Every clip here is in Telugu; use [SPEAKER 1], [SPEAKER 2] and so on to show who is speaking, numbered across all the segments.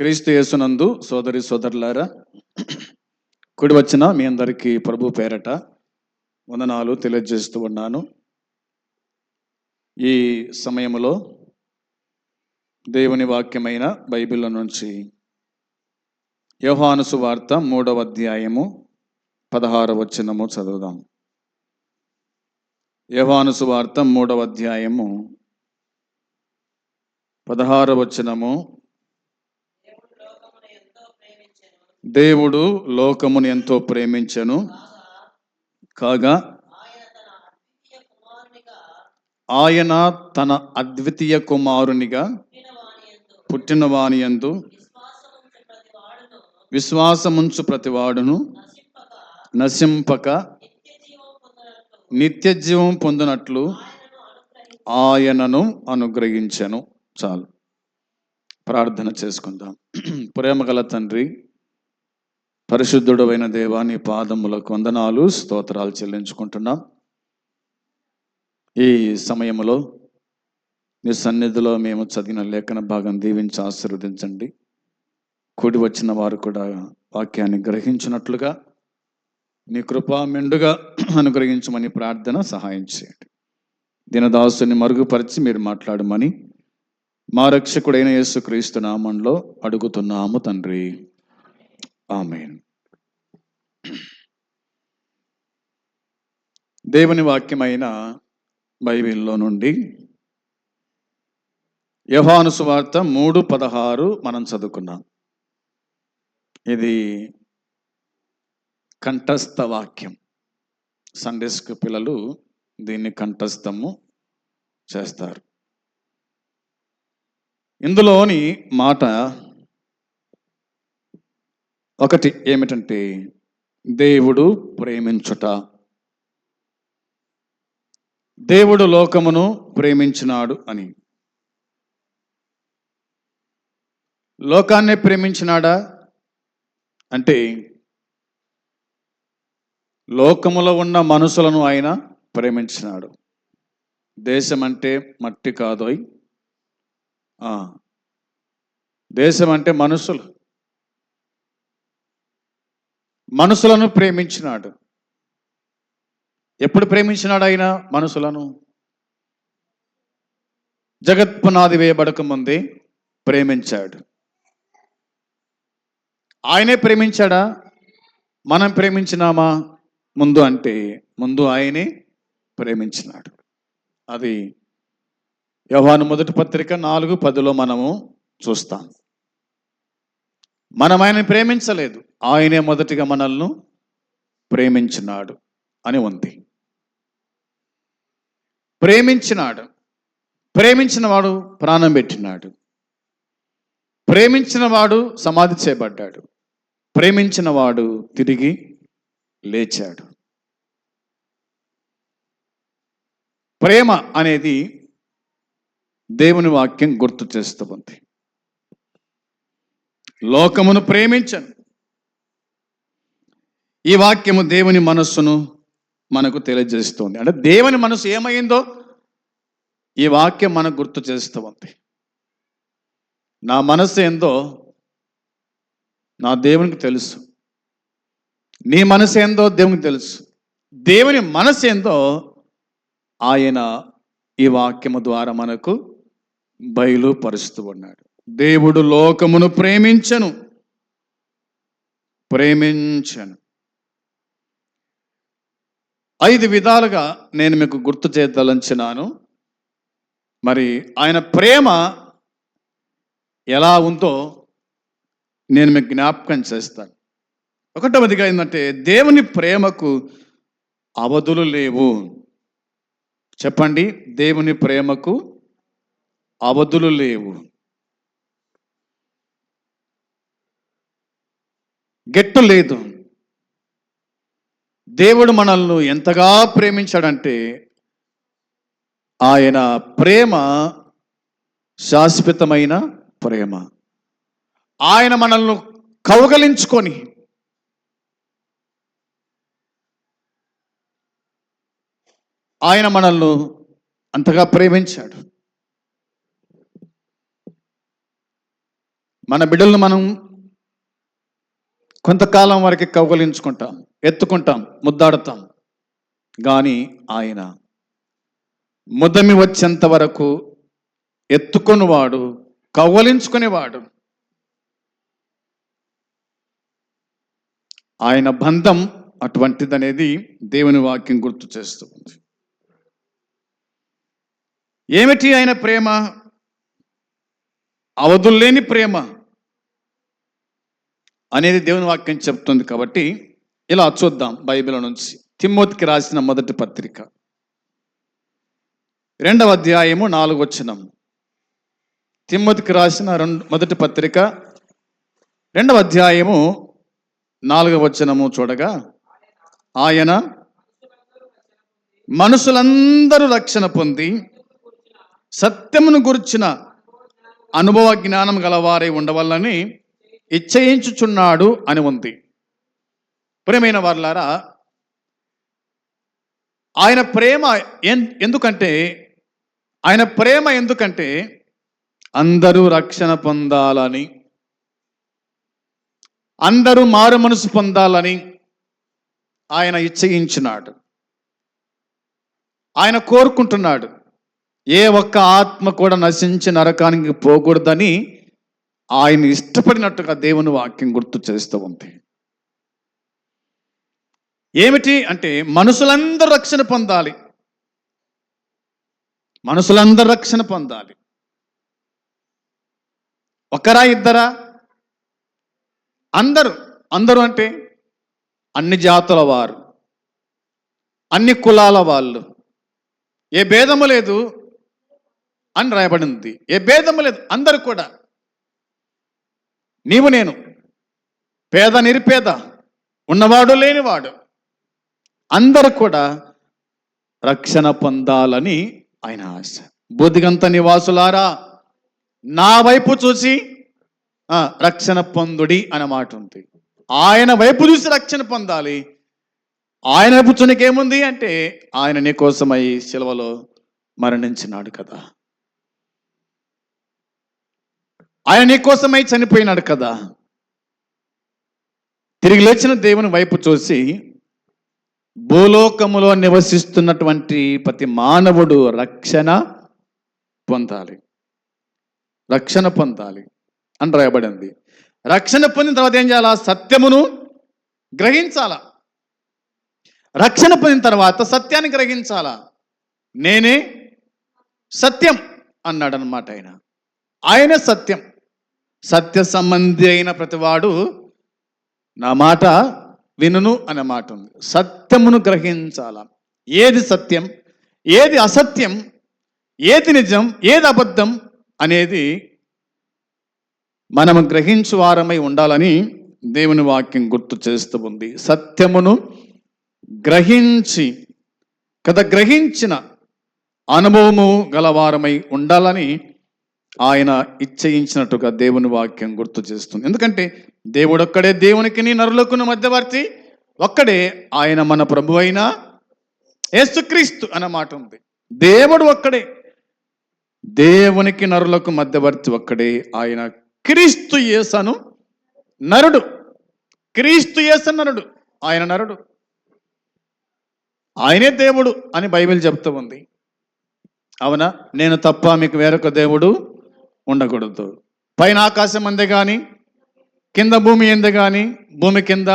[SPEAKER 1] క్రీస్తు యేసునందు సోదరి సోదరులారా కుడి వచ్చిన మీ అందరికీ ప్రభు పేరట వందనాలు తెలియజేస్తూ ఉన్నాను. ఈ సమయంలో దేవుని వాక్యమైన బైబిల్ నుంచి యోహానుసు వార్త మూడవ అధ్యాయము పదహార వచనము చదువుదాం. యోహానుసు వార్త మూడవ అధ్యాయము పదహార వచనము దేవుడు లోకమును ఎంతో ప్రేమించను. కాగా ఆయన తన అద్వితీయ కుమారునిగా పుట్టిన వానియందు విశ్వాసముంచు ప్రతివాడును నశింపక నిత్య జీవం పొందినట్లు ఆయనను అనుగ్రహించను. చాలు. ప్రార్థన చేసుకుందాం. ప్రేమగల తండ్రి పరిశుద్ధుడైన దేవాని పాదములకు వందనాలు స్తోత్రాలు చెల్లించుకుంటున్నాం. ఈ సమయంలో మీ సన్నిధిలో మేము చదివిన లేఖన భాగం దీవించి ఆశీర్వదించండి. కూడి వచ్చిన వారు కూడా వాక్యాన్ని గ్రహించినట్లుగా నీ కృపా మెండుగా అనుగ్రహించమని ప్రార్థన సహాయం చేయండి. దినదాసుని మరుగుపరిచి మీరు మాట్లాడమని మా రక్షకుడైన యేసుక్రీస్తు నామంలో అడుగుతున్నాము తండ్రి. ఆమెన్. దేవుని వాక్యమైన బైబిల్లో నుండి యహాను సువార్త మూడు పదహారు మనం చదువుకున్నాం. ఇది కంఠస్థ వాక్యం. సండే స్కూల్ పిల్లలు దీన్ని కంఠస్థము చేస్తారు. ఇందులోని మాట ఒకటి ఏమిటంటే దేవుడు ప్రేమించుట. దేవుడు లోకమును ప్రేమించినాడు అని. లోకాన్ని ప్రేమించినాడా? అంటే లోకములో ఉన్న మనుషులను ఆయన ప్రేమించినాడు. దేశం అంటే మట్టి కాదోయ్. దేశం అంటే మనుషులు. మనుషులను ప్రేమించినాడు. ఎప్పుడు ప్రేమించినాడు ఆయన? మనుషులను. జగత్పునాది వేయబడక ముందే ప్రేమించాడు. ఆయనే ప్రేమించాడా? మనం ప్రేమించినామా? ముందు అంటే ముందు ఆయనే ప్రేమించినాడు. అది యోహాను మొదటి పత్రిక నాలుగు పదిలో మనము చూస్తాం. మనం ఆయన ప్రేమించలేదు. ఆయనే మొదటిగా మనల్ని ప్రేమించినాడు అని ఉంది. ప్రేమించినాడు. ప్రేమించిన వాడు ప్రాణం పెట్టినాడు. ప్రేమించిన వాడు సమాధి చేయబడ్డాడు. ప్రేమించిన వాడు తిరిగి లేచాడు. ప్రేమ అనేది దేవుని వాక్యం గుర్తు చేస్తూ ఉంది. లోకమును ప్రేమించను. ఈ వాక్యము దేవుని మనస్సును మనకు తెలియజేస్తుంది. అంటే దేవుని మనసు ఏమైందో ఈ వాక్యం మనకు గుర్తు చేస్తూ ఉంది నా మనసు ఏందో నా దేవునికి తెలుసు. నీ మనసు ఏందో దేవునికి తెలుసు. దేవుని మనసు ఏందో ఆయన ఈ వాక్యము ద్వారా మనకు బయలుపరుస్తూ ఉన్నాడు. దేవుడు లోకమును ప్రేమించను. ప్రేమించను. ఐదు విధాలుగా నేను మీకు గుర్తు చేయదలంచినాను మరి ఆయన ప్రేమ ఎలా ఉందో నేను మీకు జ్ఞాపకం చేస్తాను. ఒకటవదిగా ఏంటంటే దేవుని ప్రేమకు అవధులు లేవు. చెప్పండి దేవుని ప్రేమకు అవధులు లేవు. గెట్టు లేదు దేవుడు మనల్ని ఎంతగా ప్రేమించాడంటే ఆయన ప్రేమ శాశ్వతమైన ప్రేమ. ఆయన మనల్ని కౌగలించుకొని ఆయన మనల్ని అంతగా ప్రేమించాడు. మన బిడ్డలను మనం కొంతకాలం వరకు కౌగలించుకుంటాం ఎత్తుకుంటాం ముద్దాడుతాం. కానీ ఆయన ముదమి వచ్చేంత వరకు ఎత్తుకునివాడు కౌగలించుకునేవాడు. ఆయన బంధం అటువంటిదనేది దేవుని వాక్యం గుర్తు చేస్తుంది ఏమిటి ఆయన ప్రేమ? అవధుల్లేని ప్రేమ. అనేది దేవుని వాక్యం చెప్తుంది కాబట్టి ఇలా చూద్దాం బైబిల్ నుంచి. తిమ్మోతికి రాసిన మొదటి పత్రిక. రెండవ అధ్యాయము నాలుగు వచనం. తిమ్మతికి రాసిన రెండు మొదటి పత్రిక. రెండవ అధ్యాయము నాలుగవ వచనము చూడగా ఆయన మనుషులందరూ రక్షణ పొంది సత్యమును గుర్చిన అనుభవ జ్ఞానం గలవారై ఉండవల్లని ఇచ్చయించుచున్నాడు అని ఉంది. ప్రేమైన వారులారా ఆయన ప్రేమ ఎందుకంటే ఆయన ప్రేమ ఎందుకంటే అందరూ రక్షణ పొందాలని అందరూ మారు మనసు పొందాలని ఆయన ఇచ్చయించినాడు. ఆయన కోరుకుంటున్నాడు ఏ ఒక్క ఆత్మ కూడా నశించి నరకానికి పోకూడదని ఆయన ఇష్టపడినట్టుగా దేవుని వాక్యం గుర్తు చేస్తూ ఉంది. ఏమిటి అంటే మనుషులందరూ రక్షణ పొందాలి. మనుషులందరూ రక్షణ పొందాలి. ఒకరా ఇద్దరా? అందరూ. అందరూ అంటే అన్ని జాతుల వారు అన్ని కులాల వాళ్ళు. ఏ భేదము లేదు అని రాయబడింది. ఏ భేదము లేదు అందరూ కూడా. నీవు నేను. పేద నిరుపేద ఉన్నవాడు లేనివాడు. అందరూ కూడా రక్షణ పొందాలని ఆయన ఆశ. బుద్ధిగంత నివాసులారా నా వైపు చూసి రక్షణ పొందుడి అనే మాట ఉంది. ఆయన వైపు చూసి రక్షణ పొందాలి. ఆయన వైపు చూనికేముంది అంటే ఆయన నీ కోసమై శిలవలో మరణించినాడు కదా. ఆయన నీ కోసమై చనిపోయినాడు కదా. తిరిగి లేచిన దేవుని వైపు చూసి భూలోకములో నివసిస్తున్నటువంటి ప్రతి మానవుడు రక్షణ పొందాలి. రక్షణ పొందాలి అని రాయబడింది. రక్షణ పొందిన తర్వాత ఏం చేయాలా? సత్యమును గ్రహించాలా? రక్షణ పొందిన తర్వాత సత్యాన్ని గ్రహించాలా? నేనే సత్యం అన్నాడు ఆయన. ఆయన సత్యం. సత్య సంబంధి అయిన ప్రతివాడు నా మాట వినును అనే మాట ఉంది. సత్యమును గ్రహించాల? ఏది సత్యం? ఏది అసత్యం? ఏది నిజం? ఏది అబద్ధం? అనేది మనము గ్రహించు వారమై ఉండాలని దేవుని వాక్యం గుర్తు చేస్తూ ఉంది. సత్యమును గ్రహించి కథ గ్రహించిన అనుభవము గలవారమై ఉండాలని ఆయన ఇచ్చయించినట్టుగా దేవుని వాక్యం గుర్తు చేస్తుంది. ఎందుకంటే దేవుడు ఒక్కడే దేవునికి నరులకును మధ్యవర్తి ఒక్కడే ఆయన మన ప్రభు అయిన యేసుక్రీస్తు అన్న మాట ఉంది. దేవుడు ఒక్కడే దేవునికి నరులకు మధ్యవర్తి ఒక్కడే ఆయన క్రీస్తు యేసను నరుడు. క్రీస్తు యేసు నరుడు ఆయన నరుడు. ఆయనే దేవుడు అని బైబిల్ చెప్తూ ఉంది. అవునా? నేను తప్ప మీకు వేరొక దేవుడు ఉండకూడదు. పైన ఆకాశం అందే కానీ కింద భూమి ఎందే కానీ భూమి కింద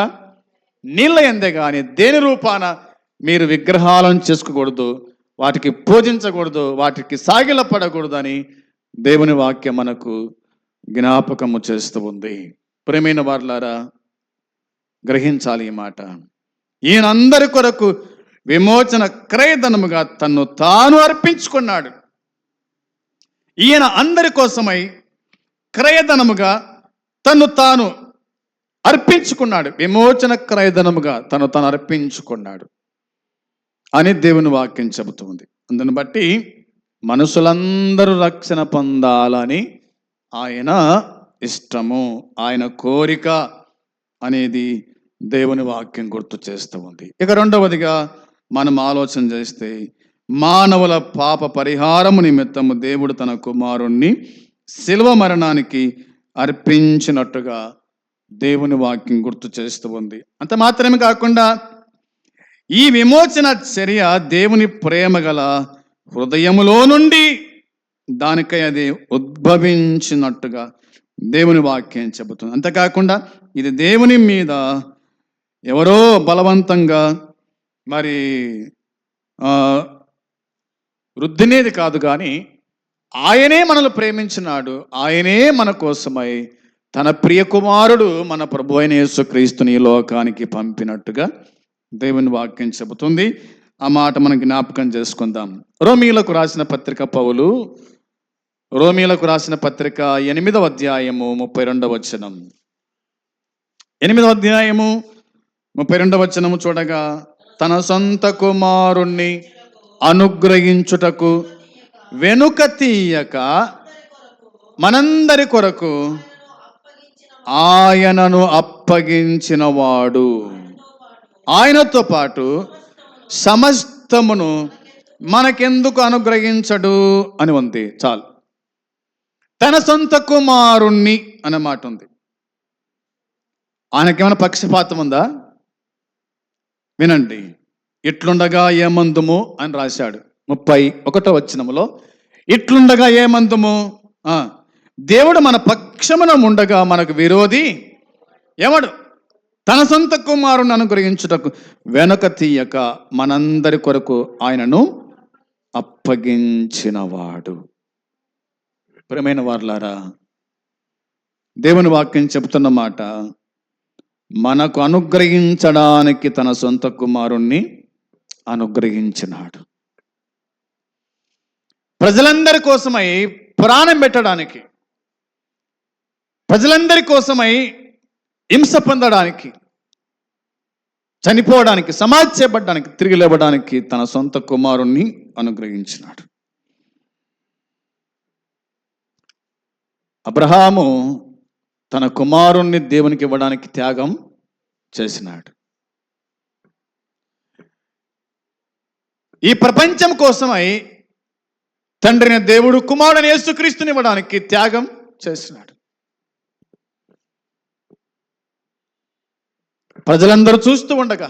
[SPEAKER 1] నీళ్ళ ఎందే కానీ దేని రూపాన మీరు విగ్రహాలను చేసుకోకూడదు వాటికి పూజించకూడదు వాటికి సాగిలపడకూడదు అని దేవుని వాక్యం మనకు జ్ఞాపకము చేస్తూ ఉంది. ప్రేమైన వారులారా గ్రహించాలి ఈ మాట. ఈయనందరి కొరకు విమోచన క్రయధనముగా తన్ను తాను అర్పించుకున్నాడు. ఈయన అందరి కోసమై క్రయధనముగా తను తాను అర్పించుకున్నాడు. విమోచన క్రయధనముగా తను తాను అర్పించుకున్నాడు. అని దేవుని వాక్యం చెబుతుంది. అందుని బట్టి మనుషులందరూ రక్షణ పొందాలని ఆయన ఇష్టము ఆయన కోరిక అనేది దేవుని వాక్యం గుర్తు చేస్తూ ఉంది ఇక రెండవదిగా మనం ఆలోచన చేస్తే మానవుల పాప పరిహారము నిమిత్తము దేవుడు తన కుమారుణ్ణి శిల్వ మరణానికి అర్పించినట్టుగా దేవుని వాక్యం గుర్తు చేస్తూ ఉంది. అంత మాత్రమే కాకుండా ఈ విమోచన చర్య దేవుని ప్రేమ గల హృదయములో నుండి దానికై అది ఉద్భవించినట్టుగా దేవుని వాక్యం చెబుతుంది. అంతేకాకుండా ఇది దేవుని మీద ఎవరో బలవంతంగా మరి వృద్ధినేది కాదు కానీ ఆయనే మనల్ని ప్రేమించినాడు. ఆయనే మన కోసమై తన ప్రియ కుమారుడు మన ప్రభు అయిన యేసుక్రీస్తుని ఈ లోకానికి పంపినట్టుగా దేవుని వాక్యం చెబుతుంది. ఆ మాట మనం జ్ఞాపకం చేసుకుందాం. రోమీలకు రాసిన పత్రిక పౌలు రోమీలకు రాసిన పత్రిక ఎనిమిదవ అధ్యాయము ముప్పై రెండవ వచనం. ఎనిమిదవ అధ్యాయము ముప్పై రెండవ వచనము చూడగా తన సొంత కుమారుణ్ణి అనుగ్రహించుటకు వెనుక తీయక మనందరి కొరకు ఆయనను అప్పగించిన వాడు ఆయనతో పాటు సమస్తమును మనకెందుకు అనుగ్రహించడు అని ఉంది. చాలు. తన సొంత కుమారుణ్ణి అనే మాట ఉంది. ఆయనకేమైనా పక్షపాతం ఉందా? వినండి. ఇట్లుండగా ఏమందుము అని రాశాడు. ముప్పై ఒకటో వచ్చినములో ఇట్లుండగా ఏమందుము? దేవుడు మన పక్షమున ఉండగా మనకు విరోధి ఎవడు? తన సొంత కుమారుని అనుగ్రహించుటకు వెనక తీయక మనందరి కొరకు ఆయనను అప్పగించినవాడు. ప్రియమైన వార్లారా దేవుని వాక్యం చెబుతున్న మాట మనకు అనుగ్రహించడానికి తన సొంత కుమారుణ్ణి అనుగ్రహించినాడు. ప్రజలందరి కోసమై ప్రాణం పెట్టడానికి ప్రజలందరి కోసమై హింస పొందడానికి చనిపోవడానికి సమాధి చేపట్టడానికి తిరిగి లేవడానికి తన సొంత కుమారుణ్ణి అనుగ్రహించినాడు. అబ్రహాము తన కుమారుణ్ణి దేవునికి ఇవ్వడానికి త్యాగం చేసినాడు. ఈ ప్రపంచం కోసమై తండ్రిని దేవుడు కుమారుని యేసుక్రీస్తుని ఇవ్వడానికి త్యాగం చేస్తున్నాడు. ప్రజలందరూ చూస్తూ ఉండగా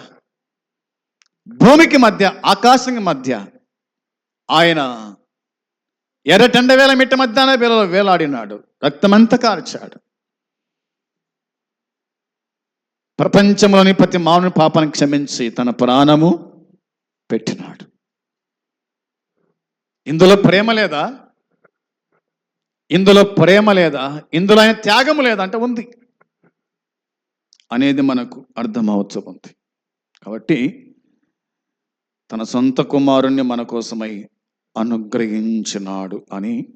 [SPEAKER 1] భూమికి మధ్య ఆకాశం మధ్య ఆయన ఎర్రటెండ వేల మిట్ట మధ్యాహ్న వేళలో వేలాడినాడు రక్తమంతా కార్చాడు. ప్రపంచంలోని ప్రతి మానవుని పాపాన్ని క్షమించి తన ప్రాణము పెట్టినాడు. ఇందులో ప్రేమ లేదా? ఇందులో ప్రేమ లేదా? ఇందులో ఆయన త్యాగము లేదా? అంటే ఉంది. అనేది మనకు అర్థమవచ్చు ఉంది కాబట్టి తన సొంత కుమారుణ్ణి మన కోసమై అనుగ్రహించినాడు అని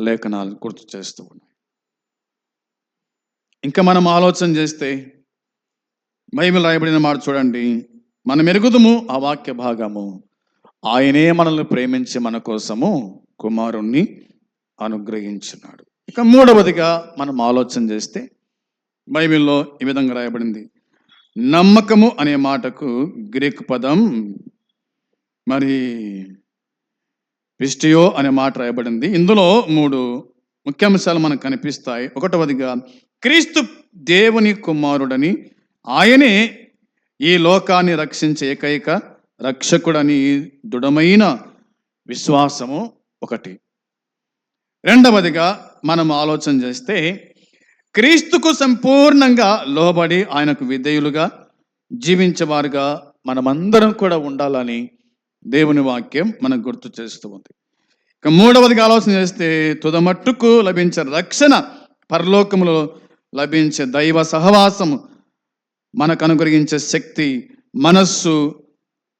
[SPEAKER 1] లేఖనాలు గుర్తు చేస్తూ ఉన్నాయి. ఇంకా మనం ఆలోచన చేస్తే బైబిల్ రాయబడిన మాట చూడండి. మనం ఎరుగుదుము ఆ వాక్య భాగము. ఆయనే మనల్ని ప్రేమించి మన కోసము కుమారుణ్ణి అనుగ్రహించినాడు. ఇక మూడవదిగా మనం ఆలోచన చేస్తే బైబిల్లో ఈ విధంగా రాయబడింది. నమ్మకము అనే మాటకు గ్రీక్ పదం మరి పిస్టియో అనే మాట రాయబడింది. ఇందులో మూడు ముఖ్యాంశాలు మనకు కనిపిస్తాయి. ఒకటవదిగా క్రీస్తు దేవుని కుమారుడని ఆయనే ఈ లోకాన్ని రక్షించే ఏకైక రక్షకుడని దృఢమైన విశ్వాసము ఒకటి. రెండవదిగా మనం ఆలోచన చేస్తే క్రీస్తుకు సంపూర్ణంగా లోబడి ఆయనకు విధేయులుగా జీవించేవారుగా మనమందరం కూడా ఉండాలని దేవుని వాక్యం మనకు గుర్తు చేస్తూ ఉంది. ఇక మూడవదిగా ఆలోచన చేస్తే తుదమట్టుకు లభించే రక్షణ పరలోకములో లభించే దైవ సహవాసము మనకు అనుగ్రహించే శక్తి మనస్సు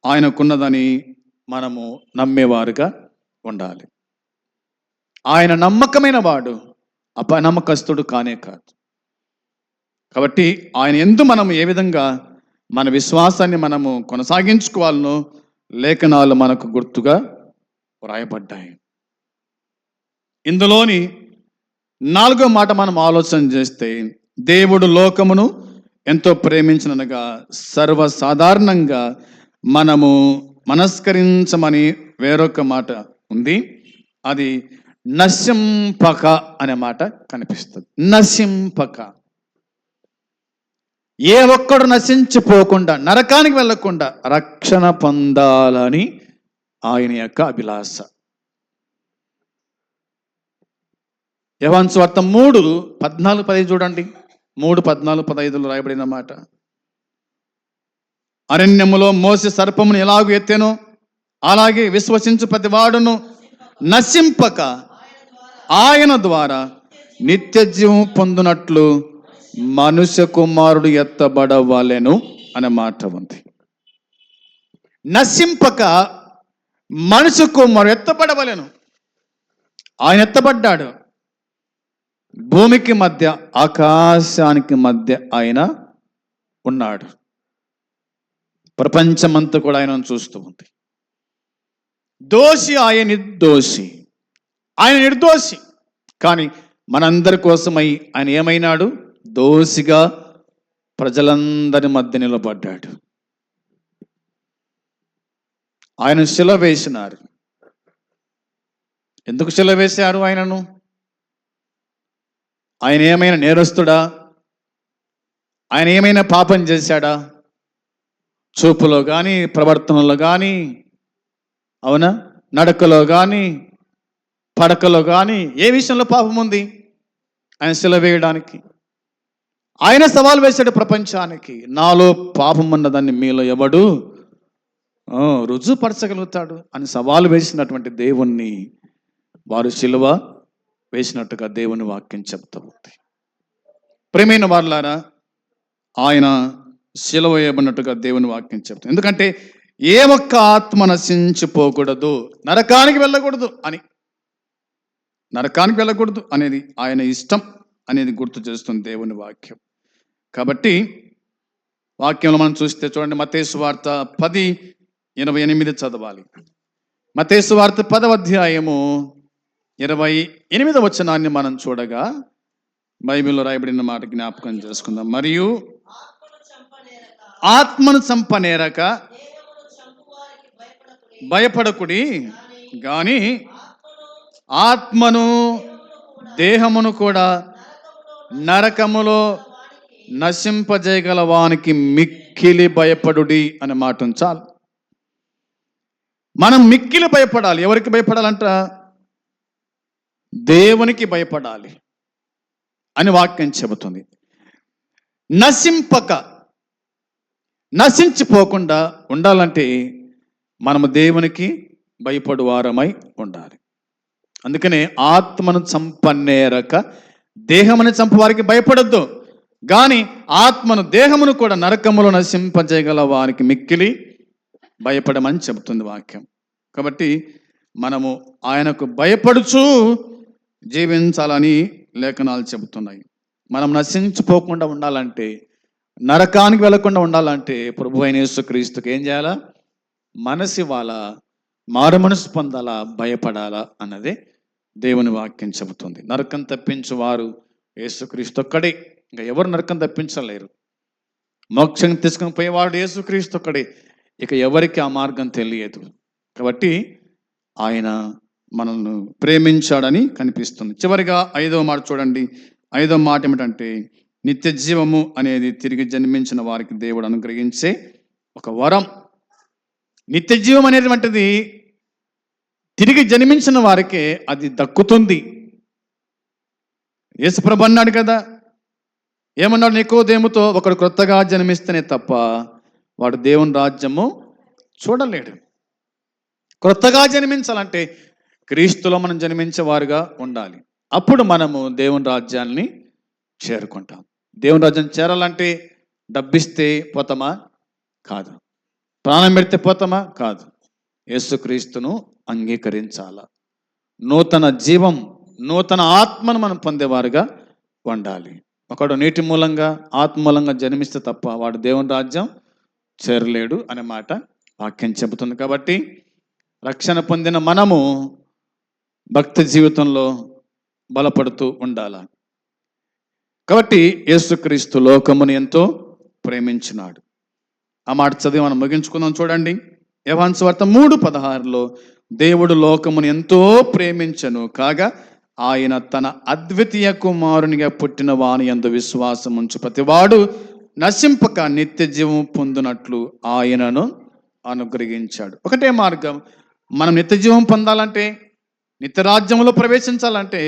[SPEAKER 1] ఆయనకున్నదని మనము నమ్మేవారుగా ఉండాలి. ఆయన నమ్మకమైన వాడు అపనమ్మకస్తుడు కానే కాదు. కాబట్టి ఆయన ఎందు మనం ఏ విధంగా మన విశ్వాసాన్ని మనము కొనసాగించుకోవాలనో లేఖనాలు మనకు గుర్తుగా వ్రాయబడ్డాయి. ఇందులోని నాలుగో మాట మనం ఆలోచన చేస్తే దేవుడు లోకమును ఎంతో ప్రేమించినగా సర్వసాధారణంగా మనము మనస్కరించమని వేరొక మాట ఉంది. అది నశింపక అనే మాట కనిపిస్తుంది. నశింపక. ఏ ఒక్కడు నశించిపోకుండా నరకానికి వెళ్ళకుండా రక్షణ పొందాలని ఆయన యొక్క అభిలాష. యవాన్ స్వార్థ మూడు పద్నాలుగు పదహైదు చూడండి. మూడు పద్నాలుగు పదహైదులో రాయబడిన మాట. అరణ్యములో మోసి సర్పమును ఎలాగూ ఎత్తెను? అలాగే విశ్వసించు ప్రతి వాడును నశింపక ఆయన ద్వారా నిత్య జీవం పొందునట్లు మనుష్య కుమారుడు ఎత్తబడవలెను అనే మాట ఉంది. నశింపక మనుష్య కుమారుడు ఎత్తబడవలెను. ఆయన ఎత్తబడ్డాడు. భూమికి మధ్య ఆకాశానికి మధ్య ఆయన ఉన్నాడు. ప్రపంచమంతా కూడా ఆయనను చూస్తూ ఉంది. దోషి ఆయన నిర్దోషి. ఆయన నిర్దోషి. కానీ మనందరి కోసమై ఆయన ఏమైనాడు? దోషిగా ప్రజలందరి మధ్య నిలబడ్డాడు. ఆయన శిల వేసినారు. ఎందుకు శిల వేశారు ఆయనను? ఆయన ఏమైనా నేరస్తుడా? ఆయన ఏమైనా పాపం చేశాడా? చూపులో కానీ ప్రవర్తనలో కానీ అవునా? నడకలో కానీ పడకలో కానీ ఏ విషయంలో పాపం ఉంది? ఆయన శిల వేయడానికి. ఆయన సవాల్ వేశాడు ప్రపంచానికి. నాలో పాపం ఉన్నదాన్ని మీలో ఎవడు రుజుపరచగలుగుతాడు రుజువుపరచగలుగుతాడు అని సవాలు వేసినటువంటి దేవుణ్ణి వారు శిలువ వేసినట్టుగా దేవుని వాక్యం చెప్తూ ఉంది. ప్రేమైన వాళ్ళారా ఆయన శిలవేయబడినట్టుగా దేవుని వాక్యం చెప్తుంది. ఎందుకంటే ఏ ఒక్క ఆత్మ నశించిపోకూడదు నరకానికి వెళ్ళకూడదు అని. నరకానికి వెళ్ళకూడదు అనేది ఆయన ఇష్టం అనేది గుర్తు చేస్తుంది దేవుని వాక్యం. కాబట్టి వాక్యంలో మనం చూస్తే చూడండి మతేసు వార్త పది ఇరవై ఎనిమిది చదవాలి. మతేసు వార్త పదవ అధ్యాయము ఇరవై ఎనిమిదవ వచనాన్ని మనం చూడగా బైబిల్లో రాయబడిన మాట జ్ఞాపకం చేసుకుందాం. మరియు ఆత్మను చంపనేరక భయపడకుడి. గాని ఆత్మను దేహమును కూడా నరకములో నశింపజేయగల వానికి మిక్కిలి భయపడుడి అనే మాట చాలు. మనం మిక్కిలి భయపడాలి. ఎవరికి భయపడాలంట? దేవునికి భయపడాలి అని వాక్యం చెబుతుంది. నశింపక నశించిపోకుండా ఉండాలంటే మనము దేవునికి భయపడు వారమై ఉండాలి. అందుకనే ఆత్మను చంపనేరక దేహమును చంపవారికి భయపడొద్దు. కానీ ఆత్మను దేహమును కూడా నరకములో నశింపజేయగల వారికి మిక్కిలి భయపడమని చెబుతుంది వాక్యం. కాబట్టి మనము ఆయనకు భయపడుచు జీవించాలని లేఖనాలు చెబుతున్నాయి. మనం నశించిపోకుండా ఉండాలంటే నరకానికి వెళ్ళకుండా ఉండాలంటే ప్రభు అయిన యేసుక్రీస్తుకి ఏం చేయాలా? మనసు వాళ్ళ మారు మనసు పొందాలా? భయపడాలా? అన్నదే దేవుని వాక్యం చెబుతుంది. నరకం తప్పించు వారు యేసుక్రీస్తు ఒక్కడే. ఇంకా ఎవరు నరకం తప్పించలేరు. మోక్షం తీసుకుని పోయేవాడు యేసుక్రీస్తు ఒక్కడే. ఇక ఎవరికి ఆ మార్గం తెలియదు. కాబట్టి ఆయన మనల్ని ప్రేమించాడని కనిపిస్తుంది. చివరిగా ఐదవ మాట చూడండి. ఐదవ మాట ఏమిటంటే నిత్య జీవము అనేది తిరిగి జన్మించిన వారికి దేవుడు అనుగ్రహించే ఒక వరం. నిత్య జీవం అనేటువంటిది తిరిగి జన్మించిన వారికే అది దక్కుతుంది. యేసుప్రభు అన్నాడు కదా ఏమన్నాడు నికోదేముతో ఒకడు క్రొత్తగా జన్మిస్తేనే తప్ప వాడు దేవుని రాజ్యము చూడలేడు. క్రొత్తగా జన్మించాలంటే క్రీస్తులో మనం జన్మించేవారుగా ఉండాలి. అప్పుడు మనము దేవుని రాజ్యాన్ని చేరుకుంటాం. దేవుని రాజ్యం చేరాలంటే డబ్బిస్తే పోతామా? కాదు. ప్రాణం పెడితే పోతామా? కాదు. యేసుక్రీస్తును అంగీకరించాల. నూతన జీవం నూతన ఆత్మను మనం పొందేవారుగా ఉండాలి ఒకడు నీటి మూలంగా ఆత్మ మూలంగా జన్మిస్తే తప్ప వాడు దేవుని రాజ్యం చేరలేడు అనే మాట వాక్యం చెబుతుంది కాబట్టి రక్షణ పొందిన మనము భక్తి జీవితంలో బలపడుతూ ఉండాల. కాబట్టి యేసుక్రీస్తు లోకమును ఎంతో ప్రేమించినాడు. ఆ మాట చదివి మనం ముగించుకుందాం చూడండి. యవాన్స్ వార్త మూడు పదహారులో దేవుడు లోకమును ఎంతో ప్రేమించను కాగా ఆయన తన అద్వితీయ కుమారునిగా పుట్టిన వాని ఎందు విశ్వాసం ఉంచు. ప్రతివాడు నశింపక నిత్య జీవం పొందినట్లు ఆయనను అనుగ్రహించాడు. ఒకటే మార్గం మనం నిత్య జీవం పొందాలంటే నిత్య రాజ్యంలో ప్రవేశించాలంటే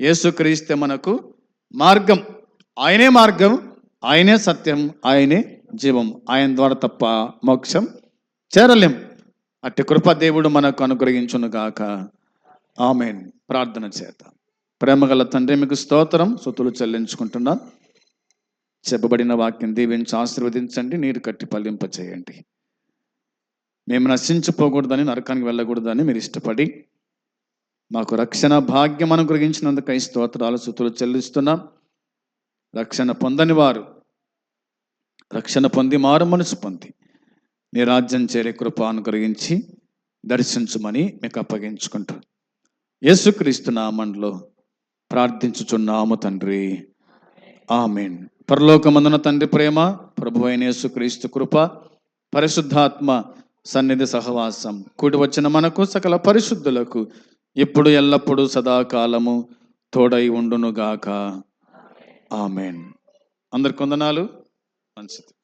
[SPEAKER 1] యేసుక్రీస్తే మనకు మార్గం. ఆయనే మార్గం ఆయనే సత్యం ఆయనే జీవం. ఆయన ద్వారా తప్ప మోక్షం చేరలేం. అట్టి కృపదేవుడు మనకు అనుగ్రహించునుగాక ఆమెన్. ప్రార్థన చేద్దాం ప్రేమగల తండ్రి మీకు స్తోత్రం. సుతులు చెల్లించుకుంటున్నాను చెప్పబడిన వాక్యం దీవించి ఆశీర్వదించండి. నీరు కట్టి పల్లింప చేయండి. మేము నశించిపోకూడదని నరకానికి వెళ్ళకూడదని మీరు ఇష్టపడి మాకు రక్షణ భాగ్యం అనుగ్రహించినందుకై స్తోత్రాలు సుతులు చెల్లిస్తున్నాం. రక్షణ పొందని వారు రక్షణ పొంది మారు మనసు పొంది. నీ రాజ్యం చేరే కృప అనుగ్రహించి దర్శించుమని మీకు అప్పగించుకుంటూ యేసుక్రీస్తు నామంలో ప్రార్థించుచున్నాము తండ్రి. ఆమెన్. పరలోకమందున తండ్రి ప్రేమ ప్రభు అయిన యేసుక్రీస్తు కృప పరిశుద్ధాత్మ సన్నిధి సహవాసం కూడి వచ్చిన మనకు సకల పరిశుద్ధులకు ఇప్పుడు ఎల్లప్పుడూ సదాకాలము తోడై ఉండునుగాక. ఆమెన్. అందరికి వందనాలు మంచిది.